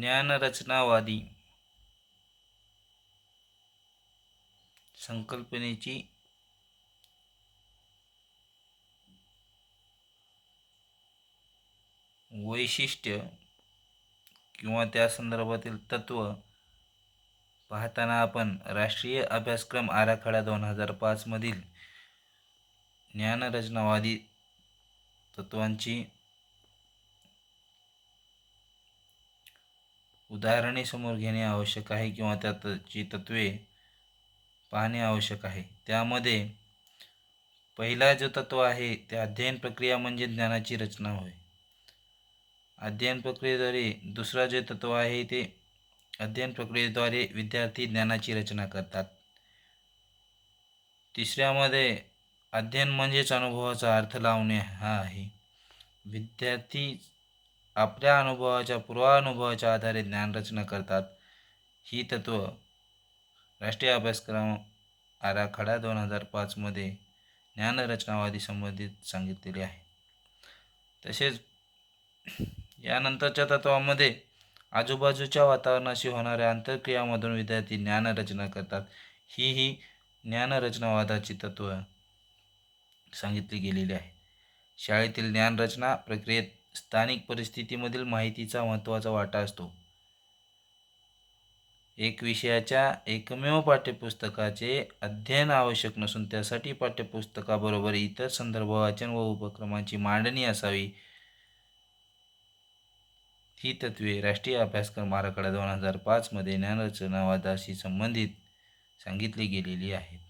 ज्ञानरचनावादी. संकल्पनेची वैशिष्ट्य किंवा त्या संदर्भातील तत्व पाहताना आपण राष्ट्रीय अभ्यासक्रम आराखडा दोन हजार पाचमधील ज्ञानरचनावादी तत्वांची उदाहरणे समोर घेणे आवश्यक आहे किंवा त्याची तत्वे पाहणे आवश्यक आहे. त्यामध्ये पहिला जो तत्व आहे ते अध्ययन प्रक्रिया म्हणजे ज्ञानाची रचना होय. अध्ययन प्रक्रियेद्वारे दुसरा जे तत्व आहे ते अध्ययन प्रक्रियेद्वारे विद्यार्थी ज्ञानाची रचना करतात. तिसऱ्यामध्ये अध्ययन म्हणजेच अनुभवाचा अर्थ लावणे हा आहे. विद्यार्थी आपल्या अनुभवाच्या पूर्वानुभवाच्या आधारे ज्ञानरचना करतात. ही तत्व राष्ट्रीय अभ्यासक्रम आराखडा दोन हजार पाचमध्ये ज्ञानरचनावादी संबंधित सांगितलेले आहे. तसेच यानंतरच्या तत्वामध्ये आजूबाजूच्या वातावरणाशी होणाऱ्या आंतरक्रियामधून विद्यार्थी ज्ञानरचना करतात. ही ही ज्ञानरचनावादाची तत्व सांगितली गेलेली आहे. शाळेतील ज्ञानरचना प्रक्रियेत स्थानिक परिस्थितीमधील माहितीचा महत्त्वाचा वाटा असतो. एक विषयाच्या एकमेव पाठ्यपुस्तकाचे अध्ययन आवश्यक नसून त्यासाठी पाठ्यपुस्तकाबरोबर इतर संदर्भ वाचन व उपक्रमांची मांडणी असावी. ही तत्वे राष्ट्रीय अभ्यासक्रम आराखडा दोन हजार पाचमध्ये ज्ञानरचनावादाशी संबंधित सांगितली गेलेली आहेत.